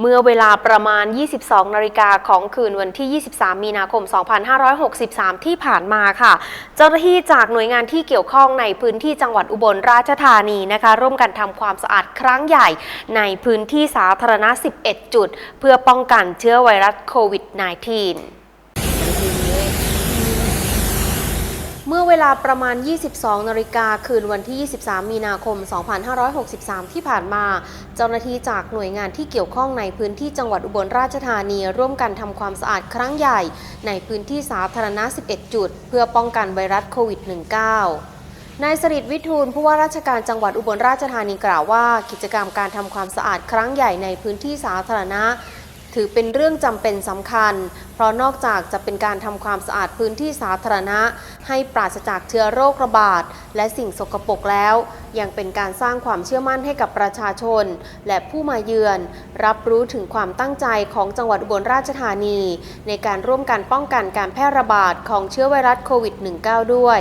เมื่อเวลาประมาณ 22 นาฬิกาของคืนวันที่ 23 มีนาคม 2563 ที่ผ่านมาค่ะ เจ้าหน้าที่จากหน่วยงานที่เกี่ยวข้องในพื้นที่จังหวัดอุบลราชธานีนะคะ ร่วมกันทำความสะอาดครั้งใหญ่ในพื้นที่สาธารณะ 11 จุด เพื่อป้องกันเชื้อไวรัสโควิด -19 เมื่อเวลาประมาณ 22 นาฬิกาคืนวันที่ 23 มีนาคม 2563 ที่ผ่านมา เจ้าหน้าที่จากหน่วยงานที่เกี่ยวข้องในพื้นที่จังหวัดอุบลราชธานี ร่วมกันทำความสะอาดครั้งใหญ่ ในพื้นที่สาธารณะ 11 จุด เพื่อป้องกันไวรัสโควิด -19 นายสริตวิทูลผู้ว่าราชการจังหวัดอุบลราชธานีกล่าวว่า กิจกรรมการทำความสะอาดครั้งใหญ่ในพื้นที่สาธารณะ ถือเป็นเรื่องจำเป็นสำคัญ เพราะนอกจากจะเป็นการทำความสะอาดพื้นที่สาธารณะ ให้ปราศจากเชื้อโรคระบาด และสิ่งสกปรกแล้ว ยังเป็นการสร้างความเชื่อมั่นให้กับประชาชน และผู้มาเยือน รับรู้ถึงความตั้งใจของจังหวัดอุบลราชธานี ในการร่วมกันป้องกันการแพร่ระบาดของเชื้อไวรัสโควิด -19 ด้วย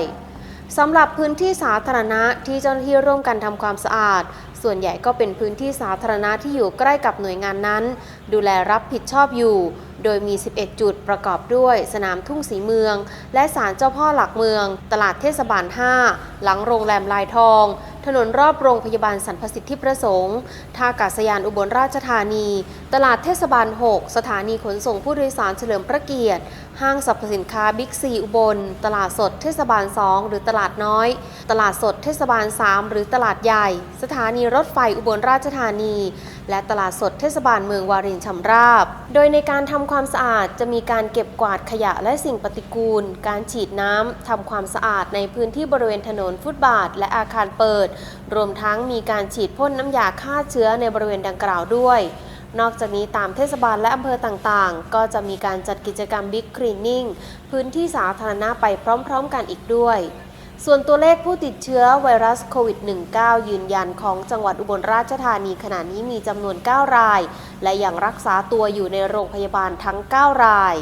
สำหรับพื้นที่สาธารณะที่เจ้าหน้าที่ร่วมกันทำความสะอาด ส่วนใหญ่ก็เป็นพื้นที่สาธารณะที่อยู่ใกล้กับหน่วยงานนั้น ดูแลรับผิดชอบอยู่ โดยมี 11 จุดประกอบด้วย สนามทุ่งสีเมือง และศาลเจ้าพ่อหลักเมือง ตลาดเทศบาล 5 หลังโรงแรมลายทองถนนรอบโรงพยาบาลสรรพสิทธิประสงค์ท่าอากาศยานอุบลราชธานี ตลาดเทศบาล 6 สถานีขนส่งผู้โดยสารเฉลิมพระเกียรติ ห้างสรรพสินค้าบิ๊กซีอุบล ตลาดสดเทศบาล 2 หรือตลาดน้อย ตลาดสดเทศบาล 3 หรือตลาดใหญ่ สถานีรถไฟอุบลราชธานี และตลาดสดเทศบาลเมืองวารินชำราบ โดยในการทำความสะอาดจะมีการเก็บกวาดขยะและสิ่งปฏิกูล การฉีดน้ำทำความสะอาดในพื้นที่บริเวณถนนฟุตบาท และอาคารเปิด รวมทั้งมีการฉีดพ่นน้ำยาฆ่าเชื้อในบริเวณดังกล่าวด้วยนอกจากนี้ตามเทศบาลและอำเภอต่างๆ ก็จะมีการจัดกิจกรรมบิ๊กคลีนนิ่งพื้นที่สาธารณะไปพร้อมๆ กันอีกด้วย ส่วนตัวเลขผู้ติดเชื้อไวรัสโควิด -19 ยืนยันของจังหวัดอุบลราชธานีขณะนี้มีจำนวน 9 ราย และยังรักษาตัวอยู่ในโรงพยาบาลทั้ง 9 ราย